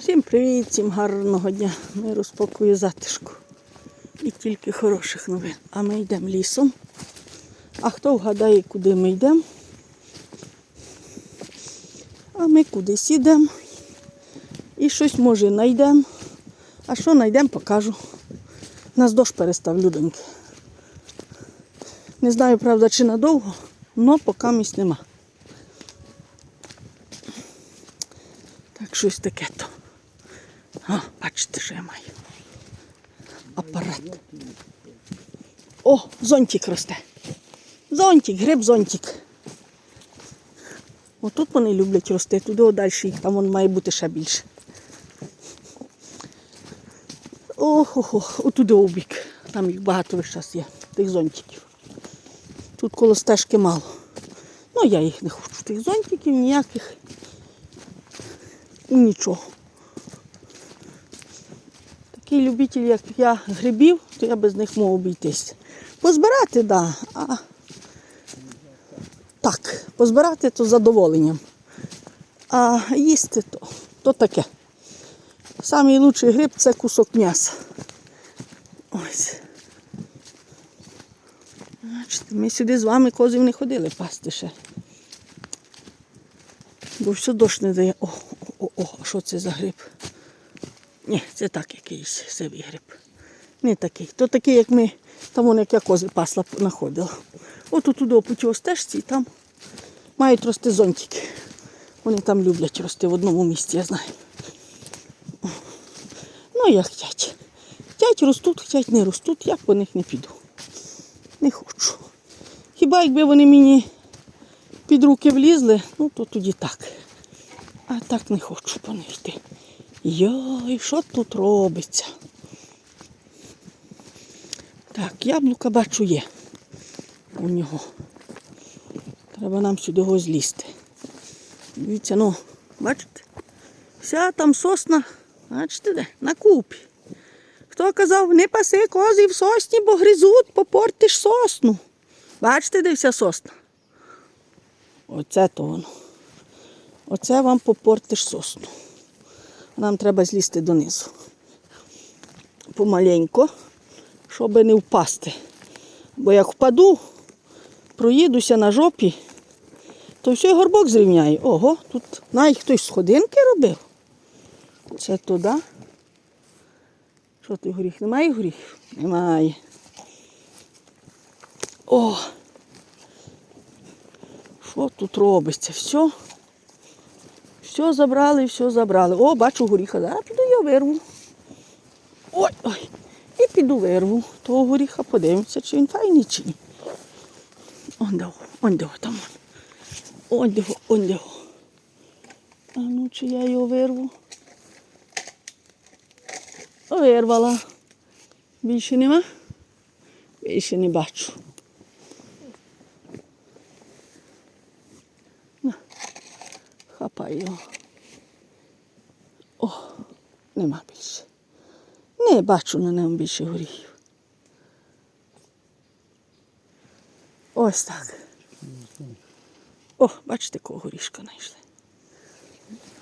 Всім привіт, всім гарного дня. Ми розпакую затишку. І тільки хороших новин. А ми йдемо лісом. А хто вгадає, куди ми йдемо? А ми кудись йдемо. І щось може знайдемо. А що знайдемо, покажу. Нас дощ перестав людоньки. Не знаю, правда, чи надовго, але поки місць нема. Так щось таке то. Маю. Апарат. О, зонтик росте. Зонтик, гриб зонтик. Отут вони люблять рости, туди далі їх там вон має бути ще більше. Ох, ох, ох, отуди обік. Там їх багато весь час є, тих зонтиків. Тут коло стежки мало. Ну, я їх не хочу, тих зонтиків ніяких. І нічого. Такий любитель, як я грибів, то я без них можу обійтись. Позбирати, да, а так, позбирати то з задоволенням. А їсти то, то таке. Самий лучший гриб це кусок м'яса. Ось. Бачите, ми сюди з вами козів не ходили пасти ще. Бо все дощ не дає. О, о, о, о, що це за гриб? Ні, це так якийсь сивий гриб. Не такий. То такий, як ми, там вон, як я кози пасла знаходила. От туди по тій стежці, і там мають рости зонтики. Вони там люблять рости в одному місці, я знаю. Ну, як хотять. Хотять ростуть, хотять не ростуть, я по них не піду. Не хочу. Хіба якби вони мені під руки влізли, ну то тоді так. А так не хочу по них йти. Йой, що тут робиться? Так, яблука бачу є у нього. Треба нам сюди його злізти. Дивіться, ну, бачите? Вся там сосна, бачите де? На купі. Хто казав, не паси кози в сосні, бо гризуть, попортиш сосну. Бачите, де вся сосна? Оце то воно. Оце вам попортиш сосну. Нам треба злізти донизу. Помаленько, щоб не впасти. Бо як впаду, проїдуся на жопі, то все горбок зрівняє. Ого, тут навіть хтось сходинки робив. Це туди. Що ти горіх? Немає горіхів? Немає. О! Що тут робиться? Все. Все забрали, все забрали. О, бачу горіха. Зараз піду я вирву. Ой, ой. І піду вирву того горіха, подивимося, чи він файний, чи ні. Он де, он де, там. он. Он он де. А ну, чи я його вирву? Вирвала. Більше нема? Більше не бачу. Хапай його. О, нема більше. Не бачу на ньому більше горіхів. Ось так. О, бачите, кого горішка знайшли.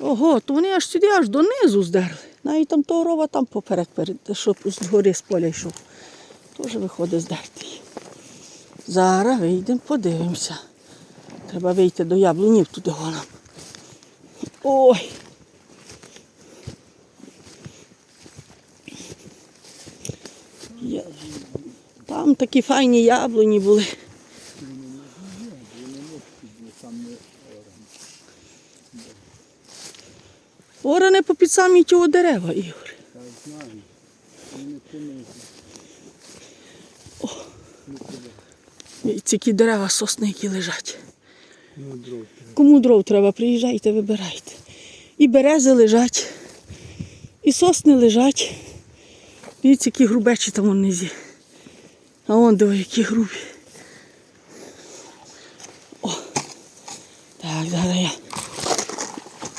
Ого, то вони аж сюди, аж донизу здерли. Навіть там того рова там поперек, щоб з гори з поля йшов. Теж виходить здерти. Зараз вийдемо, подивимося. Треба вийти до яблунів туди голом. Ой. Там такі файні яблуні були. Оране по під самі цього дерева, Ігор. І ці дерева сосни, які лежать. Кому дров треба, приїжджайте, вибирайте. І берези лежать, і сосни лежать. Дивіться, які грубечі там унизі. А вон диви, які грубі. О, так, зараз я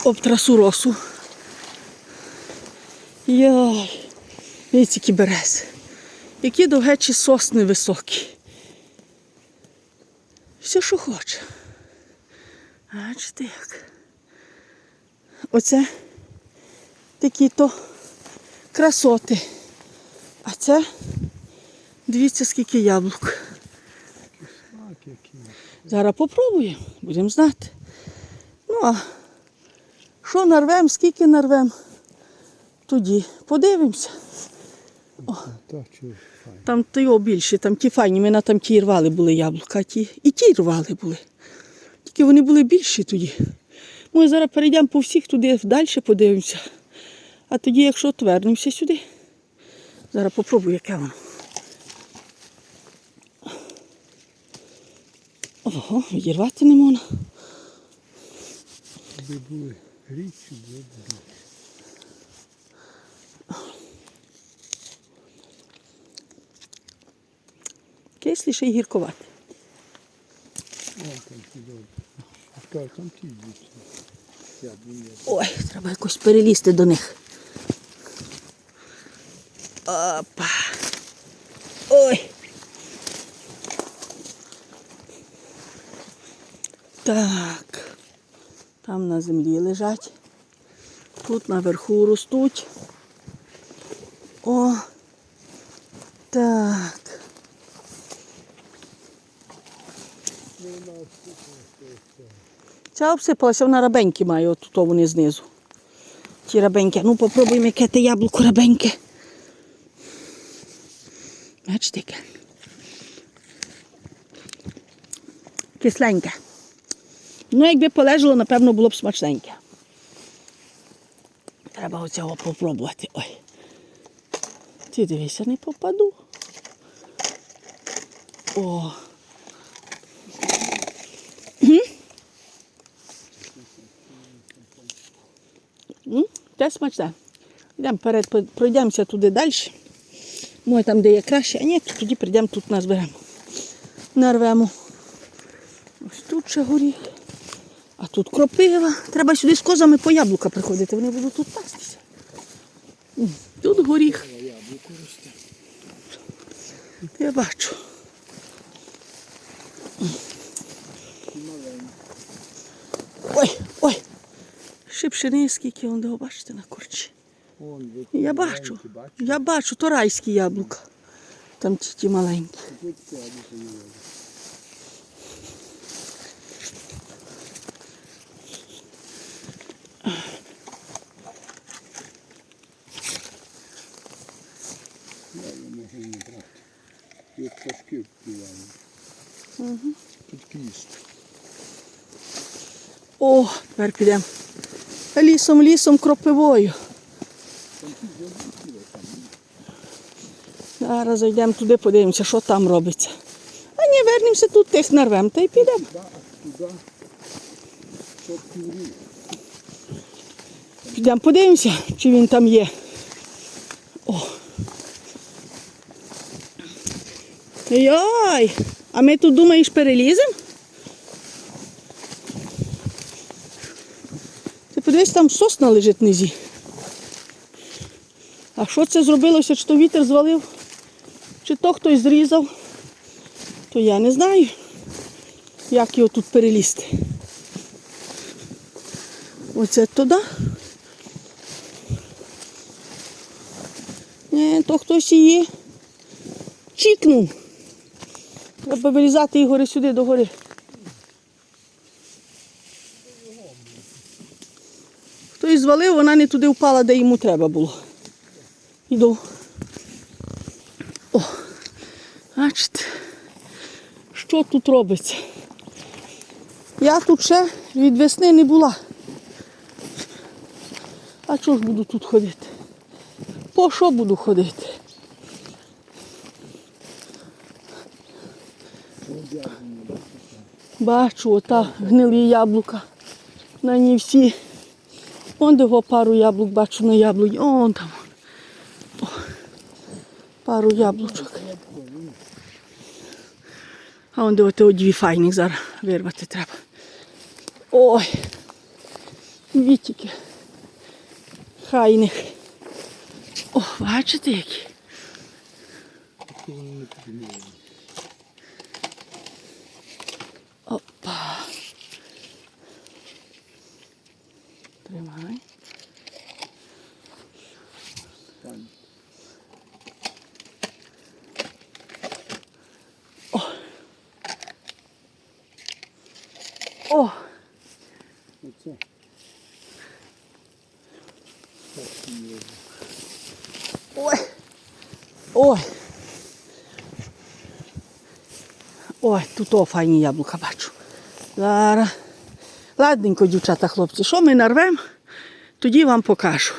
обтрасу росу. Йой, дивіться, які берези. Які довгечі сосни високі. Все, що хоче. Бачите як. Оце такі то красоти. А це дивіться, скільки яблук. Зараз попробуємо, будемо знати. Ну а що нарвем, скільки нарвем, тоді подивимося. Файно. Там то його більше, там ті файні, ми на там ті рвали були яблука, ті і ті рвали були. Тільки вони були більші тоді. Ми зараз перейдемо по всіх туди далі подивимося. А тоді, якщо отвернемося сюди, зараз попробую, яке воно. Ого, відірвати не можна. Якби були річі, було б добре. Кисліше і гіркувати. О, там чудово. Скажу, там ті діти. Я думаю, Ой, треба якось перелізти до них. Опа. Ой. Так. Там на землі лежать. Тут наверху ростуть. О. Так. Ця обсипалася, вона рабеньки має, от то вони знизу. Ті рабеньки. Ну попробуємо, яке те яблуко рабеньке. Бачите, яке. Кисленьке. Ну, якби полежало, напевно, було б смачненьке. Треба оцього попробувати. Ой. Ти дивися, не попаду. О. Те смачне. Йдемо вперед, пройдемося туди далі. Може там, де є краще, а ні, то тоді прийдемо тут назберемо. Нарвемо. Ось тут ще горіх. А тут кропива. Треба сюди з козами по яблука приходити. Вони будуть тут пастися. Тут горіх. Я бачу. Ой, ой. Ще пшени скільки он його бачите на корчі. Я бачу. Я бачу, то райські яблука. Там ті, ті маленькі. Як пташки впівали. Тут кіст. О, тепер підемо. Лісом, лісом, кропивою. Зараз зайдемо туди, подивимося, що там робиться. А ні, вернемося тут, тих нарвемо та й підемо. Підемо подивимося, чи він там є. О. Йой! А ми тут думаєш переліземо? Подивись, там сосна лежить низі. А що це зробилося? Чи то вітер звалив? Чи то хтось зрізав? То я не знаю, як його тут перелізти. Оце туди. Ні, то хтось її чікнув. Треба вилізати і гори сюди до гори. Хтось звалив, вона не туди впала, де йому треба було. Іду. О, бачите, що тут робиться? Я тут ще від весни не була. А чого ж буду тут ходити? По що буду ходити? Бачу, ота гнилі яблука. На ній всі. Вон де го пару яблук бачу на яблуні. Он там. О, пару яблучок. А он де ото дві файних зараз вирвати треба. Ой. Дві тільки. Хайних. О, бачите які вони не піднімають. Опа. Тримай. Файно. О, Оце. Ой. Ой. Ой, тут о файні яблука бачу. Зараз. Ладненько, дівчата, хлопці, що ми нарвемо, тоді вам покажу.